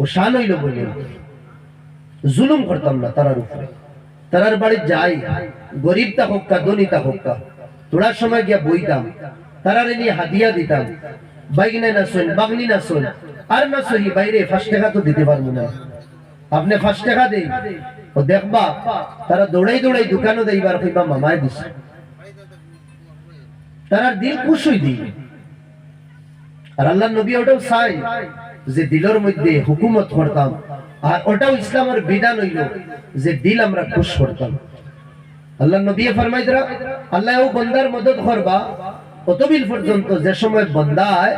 ও শান হইল বলে জুলুম করতাম না তারার উপরে। তারার বাড়ি যাই গরিবটা হোক কা দনিতা হোক কা, তোড়ার সময় গিয়া বইতাম, তারারে নিয়ে হাদিয়া দিতাম, বাইগনে না শোন, বাগনি না শোন, আর না সহি, বাইরে ফার্স্ট টাকা তো দিতে পারব না। আপনি ফার্স্ট টাকা দেই ও দেখবা তারা দৌড়াই দৌড়াই দোকানও দেইবার কইবা মামায় দিছে। তারা দিল খুশই দিই আর আল্লাহ নবী ওটাও চাই যে দিলের মধ্যে হুকুমত করতাম, আর ওটাও ইসলামের বিধান হইল যে দিল আমরা খুশ করতাম। আল্লাহ নবী ফরমাইদরা আল্লাহ ও বন্দার মদত করবা, অতবিল পর্যন্ত যে সময় বন্দায়,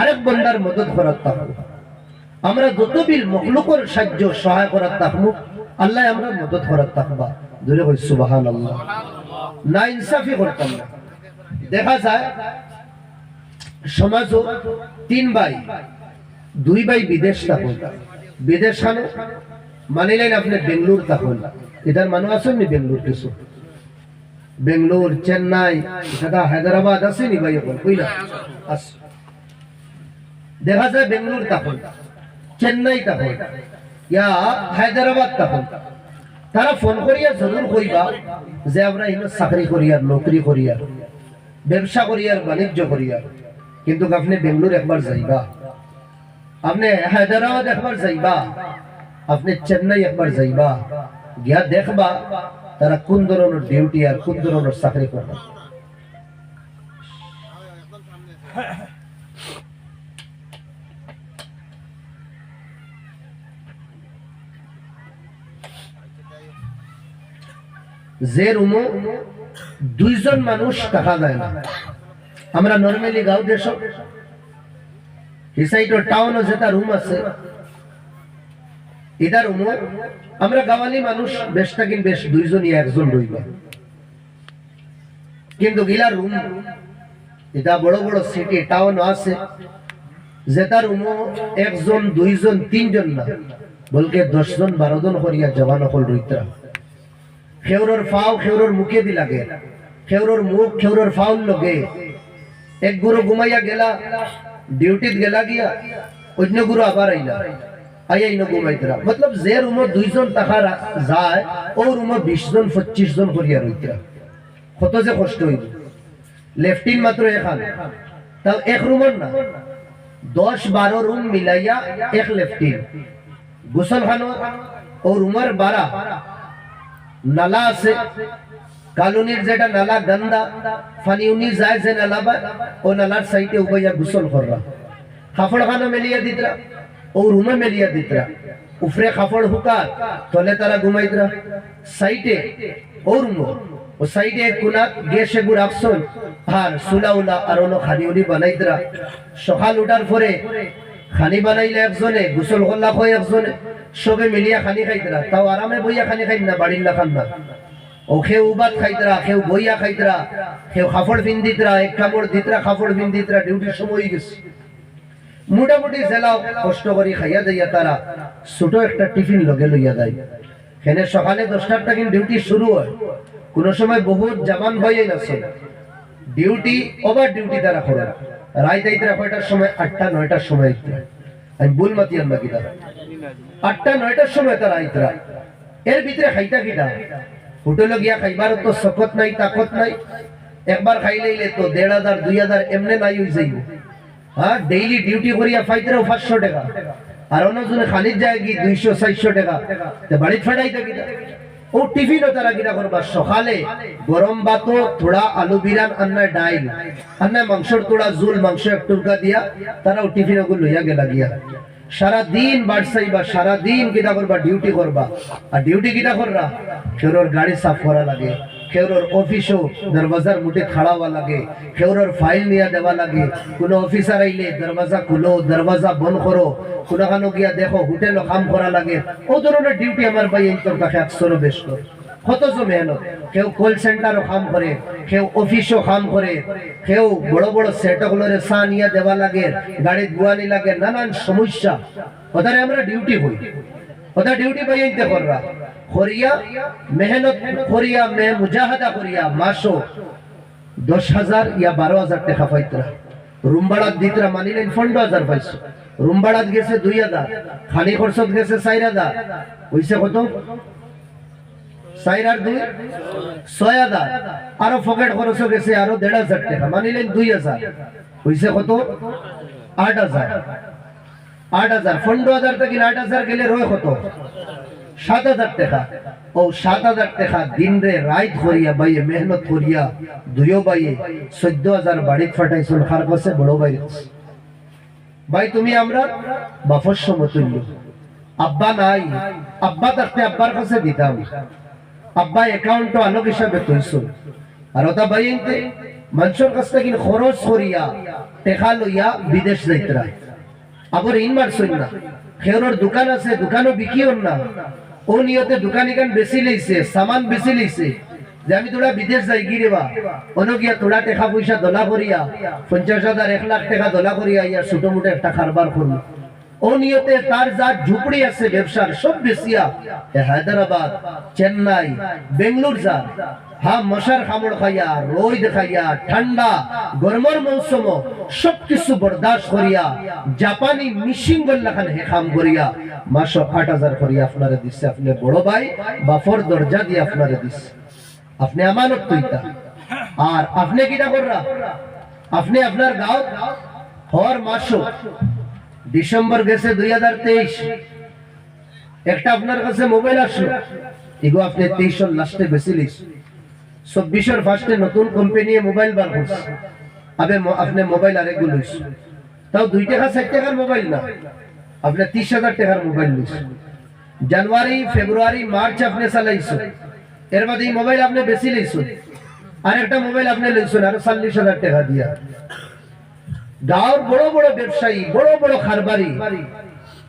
আরেক বন্দার মদত করার থাকব আমরা যতবিল মখলুকর সাহায্য সহায় করার থাকব আল্লাহ আমরা মদত করার থাকবা দূরে কই সুবাহান আল্লাহ না ইনসাফি করতাম না। দেখা যায় সমাজ তিন ভাই দুই ভাই বিদেশ থাকুন বিদেশ খানো মানিলেন আপনি বেঙ্গলোর থাকুন এটার মানুষ আছেন নি বেঙ্গলোর কিছু? বেঙ্গলোর, চেন্নাই সেটা হায়দ্রাবাদ আছে নি ভাই এখন? কইলা আছে। দেখা যায় বেঙ্গলোর থাকুন চেন্নাই থাকুন ইয়া হায়দ্রাবাদ থাকুন তারা ফোন করিয়া জরুর কইবা যে আমরা এখানে চাকরি করিয়ার, নৌকরি করিয়ার, ব্যবসা করিয়ার, বাণিজ্য করিয়ার। কিন্তু আপনি বেঙ্গলোর একবার যাইবা। আপনি হায়দ্রাবাদ একবার যাইবা আপনি চেন্নাই একবার যাইবা গিয়া দেখবা তারা কোন ধরনের ডিউটি আর কোন ধরনের চাকরি করবে যে রুমো দুইজন মানুষ টাকা দেয় না আমরা নর্মালি গাঁও দেশ এটা রুম আমরা গাওয়ালি মানুষ, বেশ বেশ দুইজনই একজন রইবা কিন্তু রুম এটা বড় বড় সিটি টাউন আছে। যেটা রুম একজন, দুইজন, তিনজন না। বলকে দশজন বারো জন করিয়া জওয়ান হল রইতা খেউরর ফাও খেউরর মুখে দি লাগে। খেউরর মুখ, খেউরর ফাউল লগে। এক গুরু ঘুমাইয়া গেলা ডিউটিত গেলা গিয়া অন্য গুরু আবার আইলা আইয়া ইনো ঘুমাইতরা মতলব যে রুমে দুইজন টাকা যায় ও রুমে বিশ জন পঁচিশ জন করিয়া রইতরা কত যে কষ্ট হইল লেফটিন মাত্র এখান তাও এক রুমের না। দশ বারো রুম মিলাইয়া এক লেফটিন। গোসল খানো ও রুমের বারা নালা আছে। কালুনির যেটা নালা, গন্দা ফানি উনি যায় যে নালা বা, ও নালার সাইডে উবাইয়া গোসল কররা। কাপড় খানা মেলিয়া দিতরা, ও রুমে মেলিয়া দিতরা। উফরে কাপড় হুকা, তলে তারা ঘুমাইতরা। সাইডে ও রুম, ও সাইডে এক কোনাত গেসে গুড় আকসন আর সুলা উলা আর ওনো খানি উনি বানাইতরা। সকাল উঠার পরে খানি বানাইলে একজনে, গোসল করলা কয় একজনে, সবে মিলিয়া খানি খাইতরা। তাও আরামে বইয়া খানি খাই না, বাড়ির না খান না। ও খেউ উবাদ খাইতরা, খেউ বইয়া খাইতরা, খেউ খাফড় পিন্দিতরা, এক কাপড় দিতরা, খাফড় পিন্দিতরা ডিউটির সময় গেছে। মোটামুটি জেলাও কষ্ট করি খাইয়া দিয়া তারা, ছোট একটা টিফিন লগে লইয়া দেয় এখানে সকালে দশটার থেকে ডিউটি শুরু হয়। কোন সময় বহুত জামান হয়ে গেছে। ডিউটি, ওভার ডিউটি তারা করে। রাত আইতরা কয়টার সময়? আটটা, নয়টার সময় আমি ভুল মাতি আনবা কিনা আটটা, নয়টার সময় তারা আইতরা। এর ভিতরে খাইতা কিনা হোটেলে গিয়া খাইবার তো শকত নাই, তাকত নাই। একবার খাইলেইলে তো দেড় হাজার, দুই হাজার এমনি নাই হয়ে যাইব। হ্যাঁ ডেইলি ডিউটি করিয়া ফাইতরাও পাঁচশো টাকা। আর অন্যজনে খালির যায় কি দুইশো, চারশো টাকা। তে বাড়িত ফেটাইতে কিনা ও টিফিনও তারা কিনা করবা সকালে গরম ভাতো থোড়া আলু বিরান আন্নায় ডাইল। আন্নায় মাংসর তোড়া জুল মাংস এক টুকরা দিয়া তারা ও টিফিন ওগুলো লইয়া গেলা গিয়া। সারা দিন বাড়সাইবা সারা দিন কিনা করবা ডিউটি করবা। আর ডিউটি কিনা কররা কেউর গাড়ি সাফ করা লাগে কেউর অফিসও দরওয়াজার মুঠে খাড়াওয়া লাগে কেউর ফাইল নিয়ে দেওয়া লাগে। কোনো অফিসার আইলে দরওয়াজা খুলো, দরওয়াজা বন্ধ করো। কোনখানো গিয়া দেখো হোটেলও কাম করা লাগে। ও ধরনের ডিউটি আমার ভাই এই তোর কাছে একশোরও বেশ করে। যে মেহনত কেউ কল সেন্টারও কাম করে, কেউ অফিসও কাম করে, কেউ বড় বড় সেটগুলোরে চা নিয়ে দেওয়া লাগে গাড়িত বুয়ানি লাগে, নানান সমস্যা। ওদারে আমরা ডিউটি হই ওটা ডিউটি পাই আনতে কররা করিয়া মেহনত করিয়া, মে মুজাহাদা করিয়া মাসো দশ হাজার ইয়া বারো হাজার টাকা পাইতরা। রুম ভাড়া দিতরা মানিলেন পনেরো হাজার পাইছো। রুম ভাড়াত গেছে দুই হাজার খানি খরচত গেছে চার হাজার। হইছে কত? দুই? ছয় হাজার। আরও গেছে আরও দেড় হাজার টাকা। মানিলেন দুই হাজার। কত? আট হাজার। আট হাজার। পনেরো হাজার থেকে আট হাজার গেলে সাত হাজার টাকা। ও সাত হাজার টাকা দিন রে রাইত করিয়া বাইয়ে মেহনত করিয়া দুইও বাইয়ে চোদ্দ হাজার বাড়িত ফাটাইছিল খার কাছে বড় ভাই ভাই তুমি আমরা বাফর সমতুল্য। আব্বা নাই। আব্বা থাকতে আব্বার কাছে দিতাম আব্বা অ্যাকাউন্ট আলোক হিসাবে তৈছো আর ওটা এনতে মানুষের কাছ থেকে খরচ করিয়া টেকা লইয়া বিদেশ যাইতরা আবার ইন মারছই না খেয়রর দোকান আছে, দোকানও বিকিও না। ও নিয়তে দোকানি কান বেশি লইছে, সামান বেশি লইছে। যে আমি তোরা বিদেশ যাই গিরেবা অন্য গিয়া তোরা টাকা পয়সা দলা করিয়া, পঞ্চাশ হাজার, এক লাখ টাকা দলা করিয়া ইয়া ছোট মোটো একটা কারবার করব ও নিয়তে তার যা ঝুপড়ি আছে ব্যবসার সব বেশিয়া হায়দ্রাবাদ, চেন্নাই, বেঙ্গলোর যা, হা মশার খামড় খাইয়া, রোদ খাইয়া, ঠান্ডা গরমের মৌসুম সব কিছু বরদাস্ত করিয়া, জাপানি মিশিং বললাখান হে খাম করিয়া, মাসো আট হাজার করিয়া আপনারে দিচ্ছে আপনি বড় ভাই বাফর দরজা দিয়ে আপনারে দিচ্ছে আপনি আমানত তৈতা। আর আপনি কিটা কররা? আপনি আপনার গাঁও, হর মাসো ডিসেম্বর গেছে দুই হাজার তেইশ। একটা আপনার কাছে মোবাইল আসলো। এগো, আপনি তেইশের লাস্টে বেশি লিস। চব্বিশের ফার্স্টে নতুন কোম্পানি মোবাইল বার করছে। আবে আপনি মোবাইল আরেকগু লইস। তাও দুই টাকা, চার টাকার মোবাইল না। আপনি ত্রিশ হাজার টাকার মোবাইল লইস। জানুয়ারি, ফেব্রুয়ারি, মার্চ আপনি চালাইছো এর বাদে এই মোবাইল আপনি বেশি লইছো আর একটা মোবাইল আপনি লইছেন, আরও চল্লিশ হাজার টাকা দিয়া। গাঁৱৰ বড় বড় ব্যবসায়ী, বড় বড় খারবারি।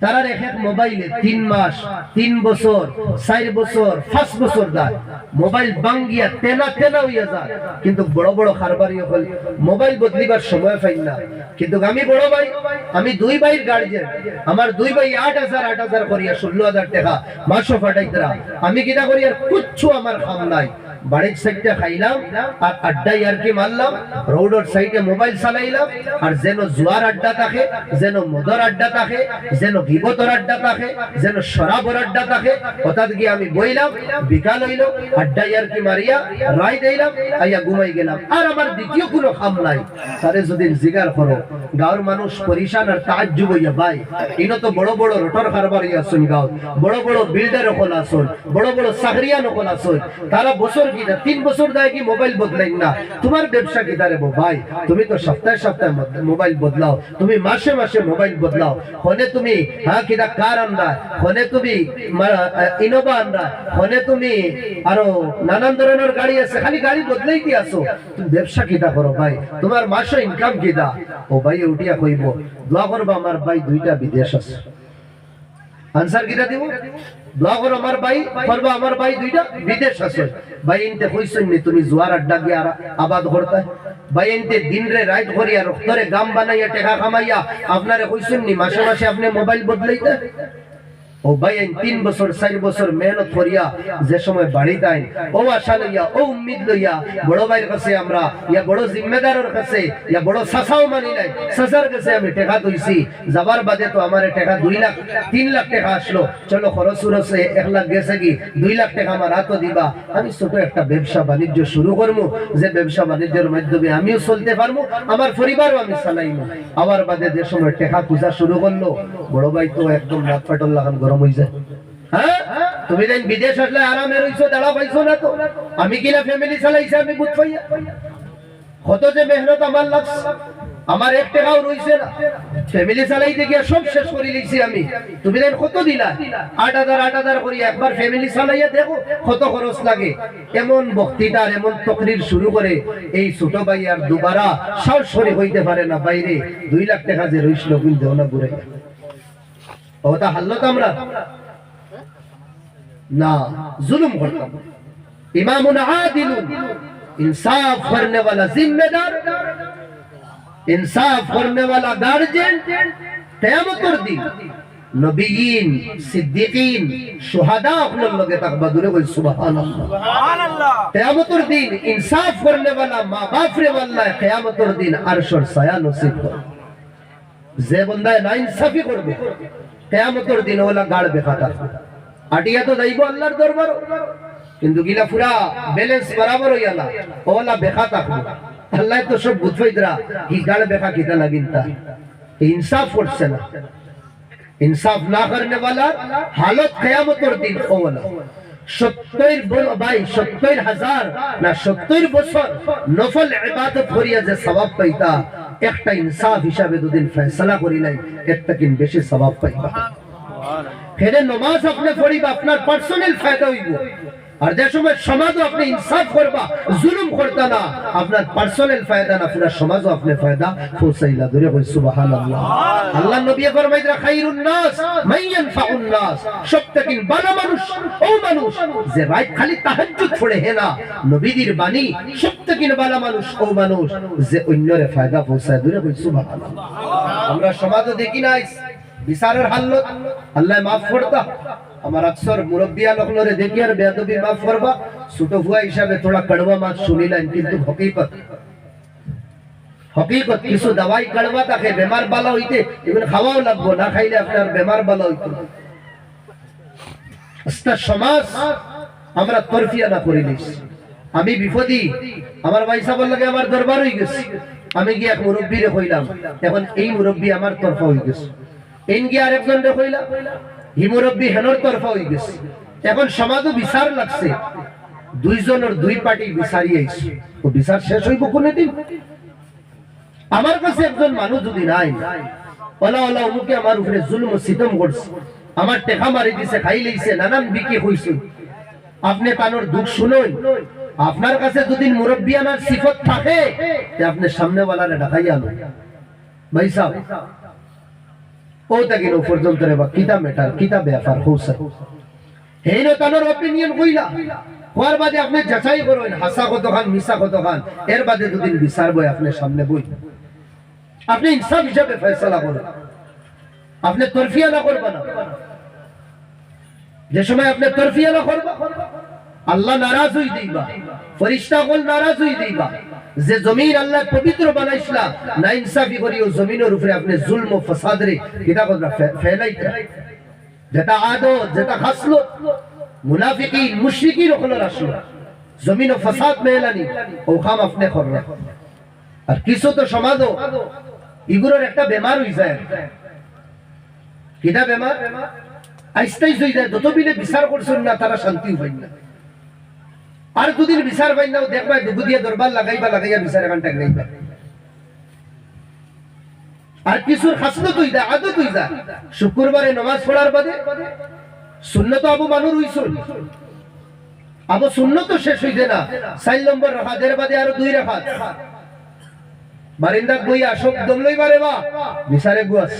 তারা এক এক মোবাইলে তিন মাস, তিন বছর, চার বছর, পাঁচ বছর যায়। মোবাইল বাঙ্গিয়া তেনা তেনা হইয়া যায়। কিন্তু বড় বড় খারবারি হল, মোবাইল বদলিবার সময় পাই না। কিন্তু আমি বড় ভাই, আমি দুই ভাইয়ের গার্জেন আমার দুই ভাই আট হাজার আট হাজার করিয়া ষোলো হাজার টাকা মাসও ফাটাইতরা আমি কিনা করি কুচ্ছু আমার খাম নাই। বাড়ির সাইডে খাইলাম, আর আড্ডাই আর কি মারলাম, রোডের সাইডে মোবাইল চালাইলাম, আর যেন জুয়ার আড্ডা থাকে, যেন মদর আড্ডা থাকে, যেন গিবতর আড্ডা থাকে, যেন শরাবর আড্ডা থাকে, হঠাৎ গিয়ে আমি বইলাম, বিকাল হইল আড্ডাই আর কি মারিয়া রাই দিলাম, আইয়া ঘুমাই গেলাম। আর আমার দ্বিতীয় কোনো খাম নাই। তারে যদি জিগার করো গাঁর মানুষ পরিশান আর তাজ্জুব হইয়া ভাই ইনো তো বড় বড় রোটর কারবার আসুন গাঁও বড় বড় বিল্ডার হল আসল বড় বড় সাগরিয়ান হল আসল তারা বছর মোবাইল বদলাও। তুমি মাসে মাসে মোবাইল বদলাও। হনে তুমি হ্যাঁ তুমি ইনোভা নানান ধরনের গাড়ি আছে। খালি গাড়ি বদলাই কি আসো তুমি ব্যবসা কিটা করো ভাই? তোমার মাসে ইনকাম কিটা ও ভাই উঠিয়া কইব, দোয়া করব ভাই, দুইটা বিদেশ আছে। আনসার কিটা দিব? করো আমার ভাই, পর্ব আমার ভাই দুইটা, বিদেশ আছে। ভাই এনতে কইছেন নি, তুমি জোয়ার আড্ডা গিয়া আবাদ করতে ভাই এনতে দিন রে রাত করিয়া রক্তরে গাম বানাইয়া, টেকা কামাইয়া আপনারে কইছেন নি, মাসে মাসে আপনি মোবাইল বদলাইতে? ও ভাই তিন বছর, চার বছর মেহনত করিয়া যে সময় বাড়িতে আইন ও আশা লইয়া, ও উম্মিদ লইয়া, বড় ভাইয়ের কাছে আমরা, ইয়া বড় জিম্মেদারের কাছে, ইয়া বড় সাসাও মানি নাই, সাসার কাছে আমি টাকা দইছি যাবার বাদে তো আমার টাকা দুই লাখ, তিন লাখ টাকা আসলো। চলো, খরচ উরসে এক লাখ গেছে কি, দুই লাখ টাকা আমার হাতও দিবা। আমি ছোট একটা ব্যবসা বাণিজ্য শুরু করব যে ব্যবসা বাণিজ্যের মাধ্যমে আমিও চলতে পারব আমার পরিবারও আমি চালাইবো আমার বাদে যে সময় টাকা পূজা শুরু করল, বড় ভাই তো একদম নাক ফাটল লাগান গরম হয়ে যায় হ্যাঁ? তুমি বিদেশ আসলে আরামে রইছো, দাঁড়া পাইছো না তো। আমি কিনা ফ্যামিলি চালাইছি, আমি বুঝ পাইয়া কত যে মেহনত আমার আমার এক টাকাও রইছে না। ফ্যামিলি চালাইতে গিয়া সব শেষ করে লিখছি আমি। তুমি কত দিলা? আট হাজার আট হাজার করি একবার ফ্যামিলি চালাইয়া দেখো কত খরচ লাগে। এমন বক্তৃতার, এমন তকরির শুরু করে এই ছোট ভাই আর দুবারা সরাসরি হইতে পারে না বাইরে। দুই লাখ টাকা যে রইছিল কিন্তু না ঘুরে ওটা হাল্লত আমরা না জুলুম করতাম ইমামুন আদিল इंसाफ करने वाला जिम्मेदार इंसाफ करने वाला गार्जियन तयम कर दी नबीन सिद्दीकीन शुहादा अपने लगे तक बदुरे कोई सुभान अल्लाह कयामत और दिन इंसाफ करने वाला मां बाप रे वाला कयामत और दिन अरश और साया नसीब कर जे बंदा ना इंसाफी कर কেয়ামতের দিন ওলা গাড় বেখাতা আটিয়া তো যাইব আল্লাহর দরবার। কিন্তু গিলা পুরা ব্যালেন্স বরাবর হইয়া না, ওলা বেখা থাকব আল্লাহ তো সব বুঝবাইতরা কি গাড় বেখা কিতা লাগিনতা ইনসাফ করছে না। ইনসাফ না করনে वाला হালত কিয়ামতের দিন ওলা। সত্তর ভাই, সত্তর হাজার না, সত্তর বছর নফল ইবাদত করিয়া যে সওয়াব পাইতা একটা ইনসাফ হিসাবে দুদিন ফেসলা করি নাই একটা কিন বেশি স্বভাব পাইবা ফেরে নমাজ আপনি পড়িবা আপনার পার্সোনাল ফায়দা হইব। আর যে সময় সমাজও আপনি ইনসাফ করবা, জুলুম করতা না, আপনার পার্সোনাল ফায়দা না পুরা সমাজও আপনি ফায়দা পৌঁছাইলা ধরে কই সুবহানাল্লাহ। আল্লাহ নবী ফরমাইরা খাইরুন নাস মান ইয়ানফাউন নাস। সবথেকে ভালো মানুষ, ও মানুষ, যে রাত খালি তাহাজ্জুদ পড়ে হে না, নবীদের বাণী সবথেকে ভালো মানুষ, ও মানুষ, যে অন্যরে ফায়দা পৌঁছায় ধরে কই সুবহানাল্লাহ। আমরা সমাজও দেখি নাই, বিচারের হাল্লত, আল্লাহ মাফ করতা আমার আকসর মুরব্বিয়া লোকলরে দেখি আর বেয়াদবি মাফ করবা ছোট ফুয়া হিসাবে থোড়া কড়বা, মাছ শুনিলেন, কিন্তু হকিকত। হকিকত কিছু দাওয়াই কড়বা থাকে বেমার বালা হইতে এগুলো খাওয়াও লাগবো, না খাইলে আপনার বেমার বালা হইতো। সমাজ, আমরা তরফিয়া না করে নিস। আমি বিপদী, আমার ভাই সাহেব লাগে আমার দরবার হয়ে গেছে। আমি গিয়ে এক মুরব্বীরে কইলাম, এখন এই মুরব্বী আমার তরফা হয়ে গেছে। এন গিয়ে আরেকজন রে কইলাম হি মুরব্বী হেনর তরফা হয়ে গেছে। এখন সমাজও বিচার লাগছে। দুইজনের দুই পার্টি বিচারি আইছে। ও বিচার শেষ হইব কোনদিন আমার কাছে একজন মানুষ যদি নাই, ওলা ওলা অমুকে আমার উপরে জুলম সিতম করছে। আমার টেকা মারি দিছে, খাই লইছে, নানান বিকি হইছে। আপনি তানোর দুঃখ শুনুন। আপনার কাছে যদি মুরব্বী আনার সিফত থাকে আপনি সামনে ওয়ালারে ডাকাই আনো ভাই সাহেব ও তাকিন ও পর্যন্ত রে বা, কিতা কিতা ব্যাপার, হৌসা। হেই নো তানোর অপিনিয়ন কইলা। হওয়ার বাদে আপনি যাচাই করবেন হাসা কতখান মিশা কতখান, এর বাদে দুদিন বিচার বই আপনার সামনে বই। আপনি ইনসাফ হিসাবে করুন। আপনি করবেন যে সময় আপনি আল্লাহ নারাজ হই দিবা, ফরিস্তা কল নারাজ হই দিবা। যে জমিন আল্লাহ পবিত্র বানাইছলা না ইনসাফি করি ও জমিনের উপরে আপনি জুলম ও ফাসাদ রে যেটা আদত যেটা ওখানে আসলো জমিন ও ফাসাদ মেলানি ও খাম আপনি আর কিছু তো সমাজও এগুলোর একটা বেমার হয়ে যায়। কিটা বেমার? আইস্তাই হয়ে যায়, যত বিচার করছেন না, তারা শান্তি পাই না। আর দুদিন বিচার পাই না দেখবা দুগু দিয়ে দরবার লাগাইবা, লাগাইয়া বিচার এখান টাকরাইবা আর কিছুর খাসলত হই যায় আদত হই যায় শুক্রবারে নামাজ পড়ার বাদে সুন্নত আবু মানুর হইছুন আবু সুন্নত শেষ হইছে না, চার নম্বর রাখাতের বাদে আরও দুই রাখাত বারিন্দা বই আসক দম লই বারে বা, বিচারে গুয়াস।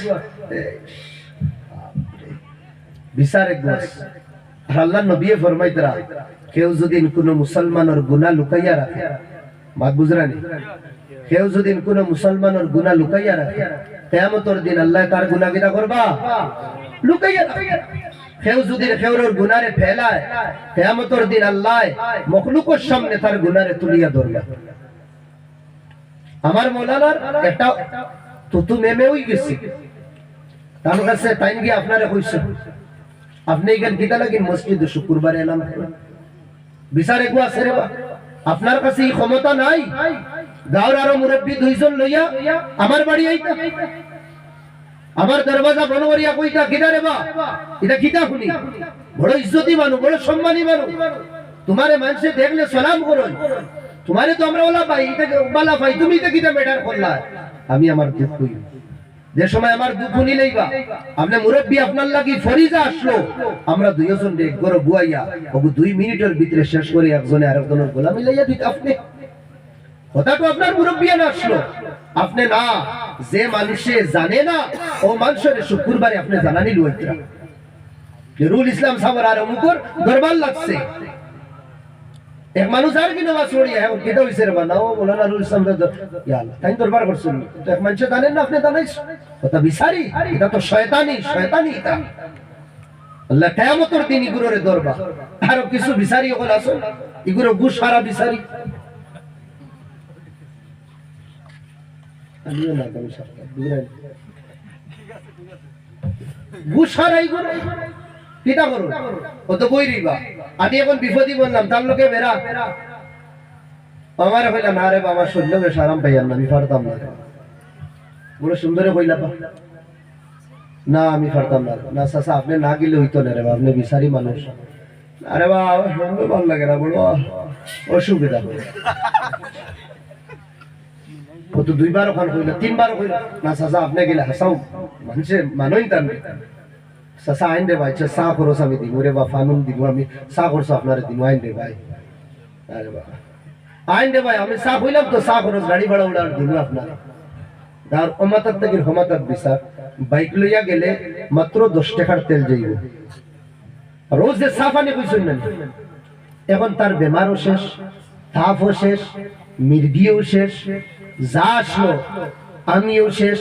বিচারে গুয়াস। আল্লাহ নবী ফরমাইতরা কেউ যদি কোনো মুসলমানের গুণা লুকাইয়া রাখে, বাত বুঝরানি কেউ যদি কোনো মুসলমানের গুনাহ লুকাইয়া রাখে, কিয়ামতের দিন আল্লাহ তার কিনা করবা? লুকাইয়া কেউ যদি ফেলায় দিন আল্লাহ মখলুকের সামনে তার তুলিয়া ধরবা আমার মৌলানার নেমে হই গেছি। তার কাছে টাইম গিয়ে আপনারে কইছে, আপনি এখান গীতা লাগিন? মসজিদে শুক্রবার এলাম। বিচার একু আছে রে আপনার কাছে এই ক্ষমতা নাই গাঁর আরও মুরব্বী দুইজন লইয়া আমার বাড়ি আইতা। আমার দরওয়াজা বন্ধ করিয়া কইতা কিটা রে বা। এটা কিটা শুনি। বড় ইজ্জতি মানু বড় সম্মানী মানু তোমারে মানুষে দেখলে সালাম করো তোমারে তো আমরা ওলা পাই এটা বালা পাই তুমি এটা কিটা ম্যাটার করলা আমি আমার দুঃখ কই যে সময় আমার দুঃখ নিলেইবা আপনি মুরব্বী আপনার লাগি ফরিজা আসলো, আমরা দুইজন রে গরো বুয়াইয়া, ওগু দুই মিনিটের ভিতরে শেষ করে একজনে আরেকজনের গোলামি লইয়া দিত আপনি। কথা তো আপনার মুরব্বী না আসলো। আপনি না, যে মানুষে জানে না, ও মানুষের শুক্রবারে আপনি জানানি লইতরা রুল ইসলাম সাবর আর অমুকর দরবার লাগছে। এক মানুষ আর কি নামাজ পড়ি হ্যাঁ কেটে হইছে রে বানাও বলানা রুল ইসলাম তাই দরবার করছেন তো এক মানুষ জানেন না আপনি জানাইছ কথা বিচারি, এটা তো শয়তানি শয়তানি এটা। আল্লাহ কিয়ামতের দিন ইগুলোরে দরবার। আর কিছু বিচারি ওগুলো আসো ইগুলো গুস সারা বিচারি। আমিও না গুসার আই করো কিতা করো কত বই রিবা আমি এখন বিপদই বললাম তার লোকে বেড়া। কইলাম না রে বাবা, শূন্য বেশ আরাম পাইয়ার না, আমি না সুন্দরে কইলা না, আমি না না, চাচা, আপনি না গেলে হইতো না রে বা আপনি বিচারি মানুষ। আরে বা সুন্দর ভালো লাগে না বলো। অসুবিধা হয় ও তো দুইবার ওখান কইলা, তিনবার কইলা, না, চাচা, আপনি গেলে হাসাও। মানুষে মানই তার চাচা আইন রে ভাই চা খরচ আমি দিব রে বা ফানুন দিব আমি চা খরচ আপনার দিব আইন রে ভাই আরে বাবা আইন রে ভাই আমি চা কইলাম তো চা খরচ গাড়ি ভাড়া উড়ার দিব আপনার আর অমাতার থেকে হমাতার বিচার বাইক লইয়া গেলে মাত্র দশ টাকার তেল যাইব রোজ যে চা পানি কইছেন না এখন তার বেমারও শেষ তাপও শেষ মির্গিও শেষ যা আসলো আমিও শেষ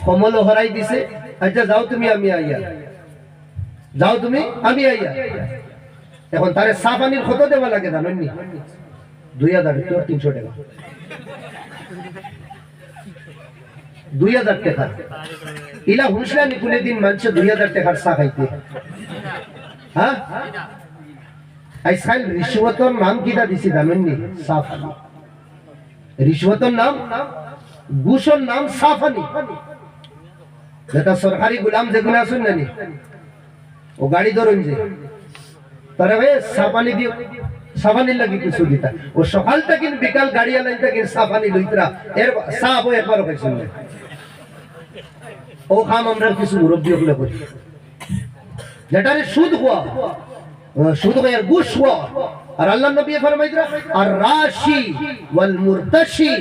কমলও হরাই দিছে আচ্ছা যাও তুমি আমি আইয়া যাও তুমি, আমি আইয়া। এখন তারে চা পানির কত দেওয়া লাগে নি দুই হাজার, তোর তিনশো টাকা। দুই হাজার টাকা ইলা হুঁসলানি কোনে দিন মানুষ দুই হাজার টাকার চা খাইতে। হ্যাঁ? আজকাল রিশ্বতর নাম কিটা দিছি জানেননি সাফানি। রিশ্বতর নাম? ঘুষর নাম সাফানি। যেটা সরকারি গুলাম যেগুলো আসুন নানি ও গাড়ি ধরুন যে। তারা ভাই সাফানি দিয়ে সাফানি লাগি কিছু দিতা। ও সকাল থেকে, বিকাল গাড়ি আলাই থেকে সাফানি লইতরা। এর সাফ একবার পাইছেন না ও কাম আমরা কিছু মুরব্বী ওগুলো করি। যেটারে সুদ হওয়া সুদ হওয়া আর ঘুষ হওয়া আর আল্লাহ নবী ফরমাইতরা, আর রাশি ওয়াল মুরতাশি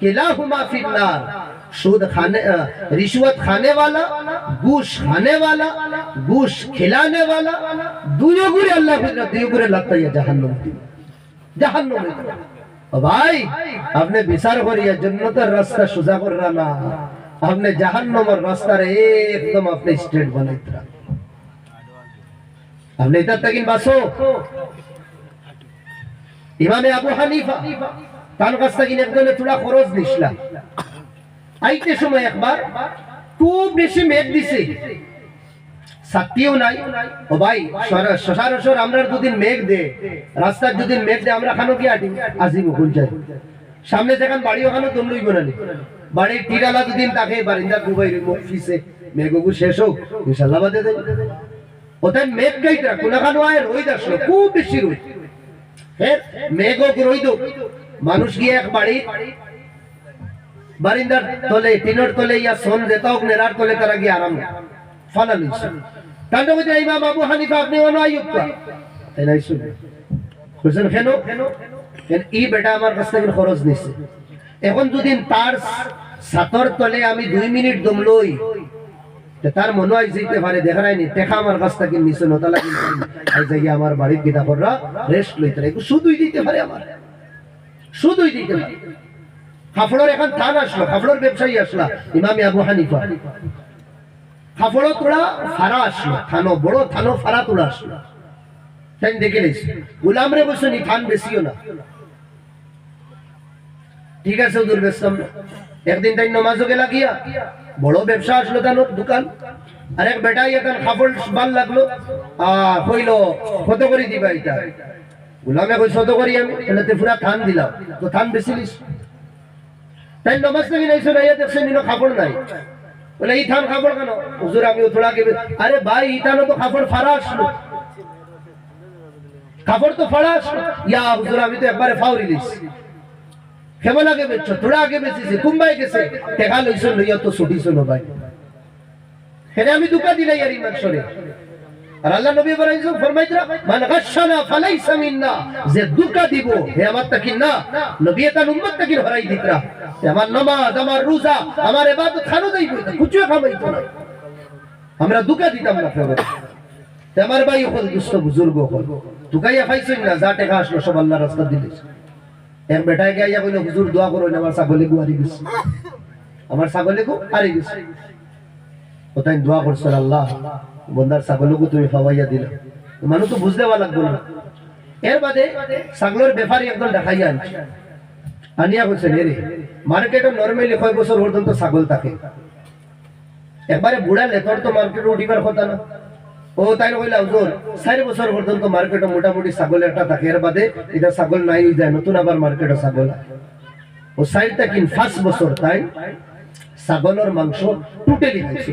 কিলাহুমা ফিন্নার सूद खाने अ, रिश्वत खाने वाला घूस खाने वाला घूस खिलाने वाला दुनिया गुरे अल्लाह को दुनिया गुरे लगता है जहन्नुम जहन्नुम ও ভাই আপনি বিচার করিয়া জন্নতের রাস্তা সোজা কররা না আপনি জাহান্নামের রাস্তার একদম আপনি স্ট্রেট বানাইতরা আপনি এটা তাকিন বাসো ইমামে আবু হানিফা তার কাছ থেকে একজনে তোরা খরচ নিছিলাম আইতে সময় একবার খুব বেশি মেঘ দিছে। নাই। ও ভাই আমরা দুদিন মেঘ দে। রাস্তার দুদিন মেঘ দে, আমরা খানো কি আটি আজি মুকুল যাই সামনে বাড়ি ওখানে বাড়ির টিরালা দুদিন তাকে বারিন্দা কুবাই মুখ ফিসে মেঘগু শেষ হোক ইনশাল্লাহ বাদে দেয় মেঘ গাইতরা কোনাখানো আয় রোদ আসলো, খুব বেশি ফের মেঘ হোক, রোদ হোক। মানুষ গিয়ে এক বাড়ি বারিন্দার তলে, টিনের তলে ইয়া সোন দেতা হোক নেরার তলে তারা গিয়ে আরাম ফালা লইছে। তান্ড বলছে ইমাম আবু হানিফা, আপনি অনো কা তাই নাই শুনে বুঝছেন কেন কেন ই বেটা আমার কাছ থেকে খরচ নিছে। এখন যদি তার সাতর তলে আমি দুই মিনিট দম লই তার মনে হয় যেতে পারে, দেখা নাই নি? দেখা আমার কাছ থেকে নিচে নতা লাগি আই যাই আমার বাড়ির গিটা কররা রেস্ট লইতে শুধুই দিতে পারে আমার। শুধুই দিতে পারে। কাপড়ের এখন থান আসলো কাপড়ের ব্যবসায়ী আসলা, ইমামে আবু হানিফা। কাপড় তোলা ফারা আসলো থানো বড় থানো ফারা তোলা আসলো। তাই দেখে নিস? গুলাম রে বসে নি, থান বেশিও না। ঠিক আছে হুজুর বেসলাম একদিন তাই নমাজও গেলা গিয়া, বড় ব্যবসা আসলো তার দোকান। আর এক বেটাই এখন কাপড় ভালো লাগল আহ কইলো কত করে দিবা এটা। গুলামে কই শত করি আমি? তাহলে তে পুরা থান দিলাম। তো থান বেশি নিস। তাই নমাজ থেকে নাইছো না দেখছেন নিনো কাপড় নাই। বলে এই থান কাপড় কেন? হুজুর, আমি থোড়া কে আরে ভাই ইটানো তো কাপড় ফারা আসলো কাপড় তো ফাড়া আসলো ইয়া হুজুর, আমি তো একবারে ফাউরি লিস কেমন আগে বেচছো তোরা আগে কুম্বাই গেছে। টেকা লইছো, লইয়া তো ছুটিছো ভাই। হেরে আমি দুকা দিলাই আর ইমান সরে। আর আল্লাহ নবী ফরমাইছো ফরমাইতরা মান গাশানা ফালাইসা মিন্না যে দুকা দিব, হে আমার তাকিন না। নবী তার উম্মত তাকিন হরাই দিতরা আমার নামাজ, আমার রোজা, আমার ইবাদত খানো দেই বইতা কুচুয়া খামাইতো না। আমরা দুকা দিতাম না ফেরে তে আমার ভাই হল দুষ্ট বুজুর্গ হল দুকাইয়া খাইছেন না, যা টাকা আসলো, সব আল্লাহ রাস্তা দিলিস এক বেটায় গিয়া কইলো, হুজুর, দোয়া করো আমার ছাগলে গু গেছে। আমার ছাগলে গু হারি গেছে। ওটাই দোয়া করছেন আল্লাহ। বন্দার ছাগলকে তুমি ফাওয়াইয়া দিলে। মানুষ তো বুঝতে পারা লাগবে না। এর বাদে ছাগলের ব্যাপারী একদম দেখাইয়া আনছে। আনিয়া কইছেন এরে মার্কেটে নরমালি কয় বছর পর্যন্ত ছাগল থাকে। একবারে বুড়া লেতর তো মার্কেটে উঠিবার কথা না। ও তাই কইলা হুজুর চার বছর পর্যন্ত মার্কেটে মোটামুটি ছাগল একটা থাকে। এর বাদে এটা ছাগল নাই যায় নতুন আবার মার্কেটে ছাগল। ও চারটা কিন ফার্স্ট বছর তাই ছাগলের মাংস টোটালি খাইছে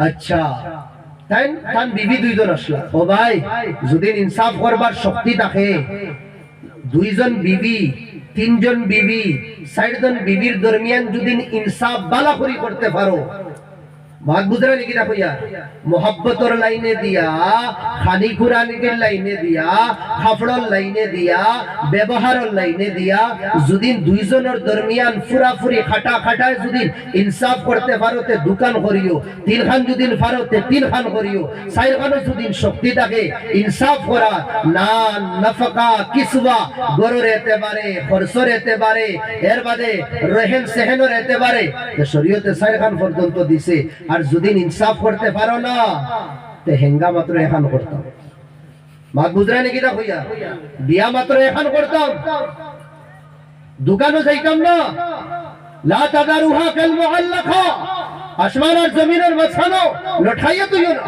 আচ্ছা। তাই তান বিবি দুইজন আসলা। ও ভাই যদি ইনসাফ করবার শক্তি থাকে, দুইজন বিবি, তিনজন বিবি, চারজন বিবির দরমিয়ান যদি ইনসাফ বালা করি করতে পারো ভাগ বুঝরা নাকি দেখো ইয়া মোহাব্বতর লাইনে দিয়া, খানি কুরানিকের লাইনে দিয়া, খাফড়র লাইনে দিয়া, ব্যবহারের লাইনে দিয়া যদি দুইজনের দরমিয়ান ফুরাফুরি খাটা খাটায় যদি ইনসাফ করতে পারো তে দোকান করিও তিন খান যদি পারো তে তিন খান করিও চার খানো যদি শক্তি থাকে, ইনসাফ করা না, নফকা, কিসবা, গরুর এতে পারে খরচর এতে পারে এর বাদে রহেন সেহেনর এতে পারে শরীয়তে চার খান পর্যন্ত দিছে। আর যদি ইনসাফ করতে পারো না, তে হেঙ্গা মাত্র এখান করতাম। মাত বুঝরা নাকি দা হইয়া বিয়া মাত্র এখান করতাম। দোকানও যাইতাম না। লা কাল মুআল্লাকা। আসমান আর জমিনের মাঝখানো লঠাইয়া তুইও না।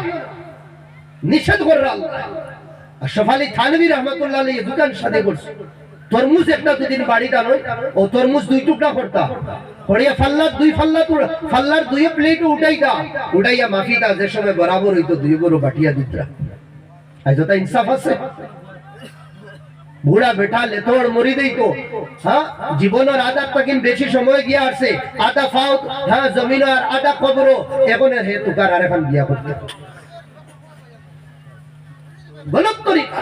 নিষেধ করে আল্লাহ। আশরাফ আলী থানভী দোকান সাথে করছে। তরমুজ একটা দুদিন বাড়িতে আনো, ও তরমুজ দুই টুকরা করতা। করিয়া ফাল্লার দুই ফাল্লা ফাল্লার দুই প্লেট উঠাইতা। উঠাইয়া মাফিতা সময় বেশি সময় গিয়া আসছে আধা ফাউত হ্যাঁ জমিন আর আধা কবর এখন হে তুকার আর এখন বিয়া করতে গলত তরিকা।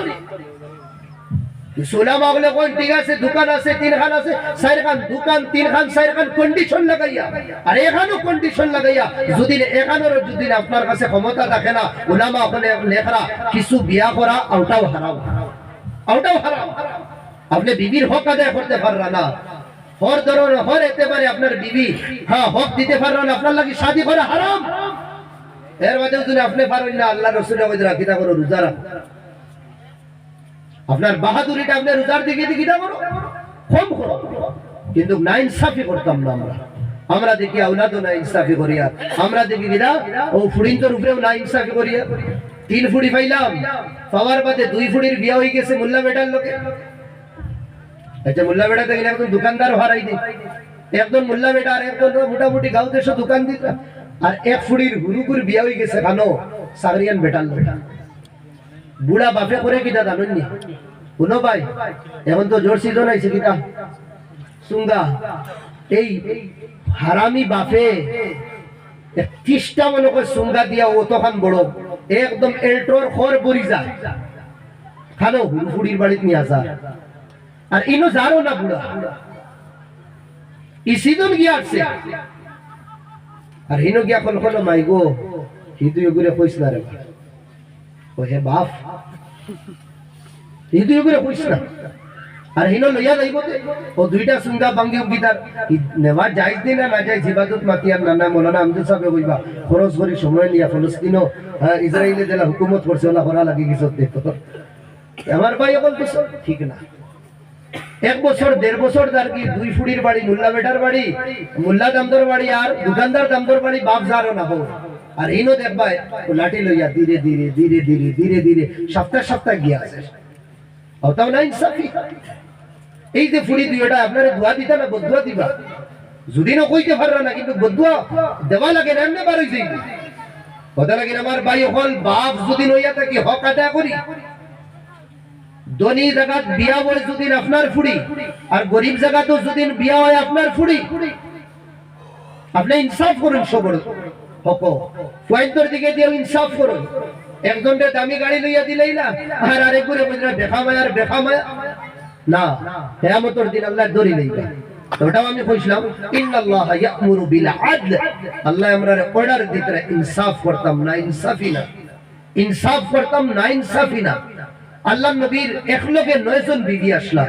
আপনার আপনি বিবির হক আদায় করতে পাররা না। হর ধরনের হর এতে পারে আপনার বিবি। হ্যাঁ হক দিতে পাররা না, আপনার লাগি শাদি করা হারাম। এর মাঝে যদি আপনি পারেন না, আল্লাহ রসুলের রাখিতা করো, রোজা রাখো। আপনার বাহাদুরিটা আপনার রোজার দিকে দিকে না। কম করো। কিন্তু না ইনসাফি করতাম না আমরা। আমরা দেখি আউলাদও না ইনসাফি করিয়া। আমরা দেখি কিনা ও ফুড়িন্তর উপরেও না ইনসাফি করিয়া। তিন ফুড়ি পাইলাম। পাওয়ার বাদে দুই ফুড়ির বিয়া হয়ে গেছে মোল্লা বেটার লোকে। আচ্ছা মোল্লা বেটা দেখলে একদম দোকানদার হারাই দিই একজন মোল্লা বেটা আর একজন মোটামুটি গাঁও দেশে দোকান দিত। আর এক ফুড়ির হুরুকুর বিয়া হয়ে গেছে খানো সাগরিয়ান বেটার লোকে। বুড়া বাপে করে কিটা জানেননি শুনো ভাই, এখন তো জোর সিজন আইছে কিটা সুঙ্গা এই হারামি বাপে ত্রিশটা মনে করে সুঙ্গা দিয়া অতখান বড়, একদম এল্টোর খর পরি যায়। খানো হুড়ফুড়ির বাড়িতে নিয়ে আসা আর ইনো যারও না বুড়া, ই সিজন গিয়া আসছে। আর হিনো গিয়া কোন কোন মাই গো হিদু এগুলো কইস না রে ভাই ও হে বাপ। না। আর লইয়া যাইব ও দুইটা বাঙ্গি নেওয়া দিন না নানা সাহেব খরচ করি সময় যেলা হুকুমত করছে ওলা করা লাগি কিছু আমার ভাই এখন ঠিক না। এক বছর, দেড় বছর তার কি দুই ফুড়ির বাড়ি, মুল্লা বেটার বাড়ি, মোল্লা দামদর বাড়ি আর দোকানদার দামদর বাড়ি বাপ যারও না হোক আর ইনো দেখবা ও লাঠি লইয়া ধীরে ধীরে ধীরে ধীরে ধীরে ধীরে সপ্তাহ সপ্তাহ গিয়া আছে। হতাও না ইনসাফি? এই যে ফুড়ি দুইটা, আপনারা ধোয়া দিতা না বদুয়া দিবা। যদি না কইতে পাররা না, কিন্তু বদুয়া দেওয়া লাগে না এমনি বার হইছে কথা লাগে আমার ভাই হল বাপ যদি লইয়া থাকি, হক আদায় করি। ধনী জায়গাত বিয়া হয় যদি আপনার ফুড়ি, আর গরিব জায়গাতেও যদি বিয়া হয় আপনার ফুড়ি। আপনি ইনসাফ করুন সবর। ফুয়াইন্তর দিকে দিয়ে ইনসাফ দামি গাড়ি লইয়া দিলেই না, আর আরেক করে বুঝলা দেখা মায়া না দিন আল্লাহ দড়ি লইবা। ওটাও আমি কইছিলাম, ইন্নাল্লাহ ইয়ামুরু বিল আদল আল্লাহ অর্ডার ইনসাফ করতাম না ইনসাফি না। ইনসাফ করতাম না ইনসাফি না। আল্লাহ নবীর একলগে নয়জন বিবি আসলা,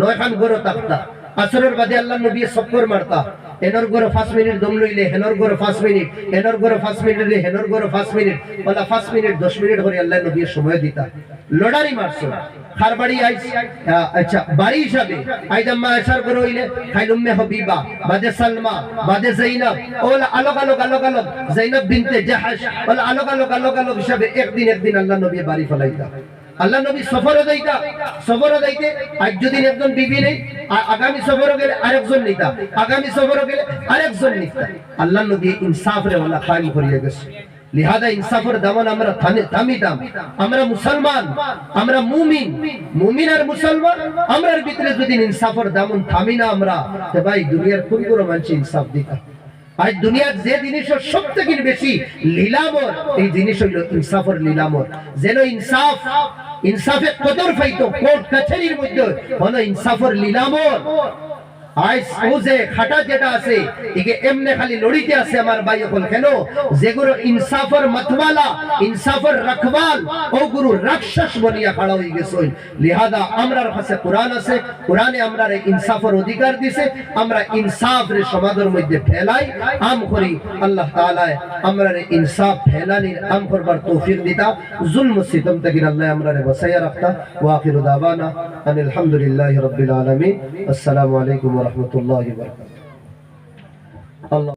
নয়খান গরো তাকতা। আসরের বাদে আল্লাহ নবী সক্কর মারতা। এনর গরো পাঁচ মিনিট দম লইলে হেনর গরো পাঁচ মিনিট এনর গরো পাঁচ মিনিট হেনর গরো পাঁচ মিনিট, বলা পাঁচ মিনিট, দশ মিনিট করে আল্লাহ নবী সময় দিতা। লড়ারি মারছো খার বাড়ি আইস আচ্ছা বাড়ি হিসাবে আইদাম্মা আশার গরো হইলে খাইলুম্মে হবিবা, বাদে সালমা, বাদে জাইনাব ওলা আলোক আলোক আলোক আলোক জাইনাব বিনতে জাহাশ, ওলা আলোক আলোক আলোক আলোক হিসাবে একদিন একদিন আল্লাহ নবী বাড়ি ফেলাইতা। আল্লাহ নবী সফরে যাইতা, সফরে যাইতে আজ যদি একজন বিবি নেই আগামী সফরে গেলে আরেকজন নিতা, আগামী সফরে গেলে আরেকজন নিতা। আল্লাহ নবী ইনসাফ রে ওলা কায়েম করিয়ে গেছে। লিহাদা ইনসাফের দামান আমরা থামি- থামিতাম আমরা মুসলমান, আমরা মুমিন। মুমিন আর মুসলমান, আমরার ভিতরে যদি ইনসাফের দামন থামি না আমরা, তো ভাই দুনিয়ার কোন কোন মানুষ ইনসাফ দিতা। আজ দুনিয়ার যে জিনিস সব থেকে বেশি লীলামর, এই জিনিস হইল ইনসাফের লীলামর। যেন ইনসাফ ইনসাফে কদর ফাইতো কোর্ট কাছারির মধ্যে। হলো ইনসাফের লীলামর। আজ ও খাটা যেটা আছে, একে এমনে খালি লড়িতে আছে আমার ভাই এখন। কেন? যেগুলো ইনসাফের মতওয়ালা ইনসাফের রখবাল, ও গুরু রাক্ষস বনিয়া খাড়া হয়ে গেছে। লিহাদা আমরার কাছে কোরআন আছে, কোরআনে আমরা ইনসাফের অধিকার দিছে, আমরা ইনসাফ রে সমাজের মধ্যে ফেলাই, আম করি। আল্লাহ তাআলা আমরা ইনসাফ ফেলানির আম করবার তৌফিক দিতা। জুলম সিতম থেকে আল্লাহ আমরা বসাইয়া রাখতা। ওয়া আখিরু দাওয়ানা। আনিল হামদুলিল্লাহি রাব্বিল আলামিন। আসসালামু আলাইকুম ওয়া রাহমাতুল্লাহি ওয়া বারাকাতুহু আল্লাহ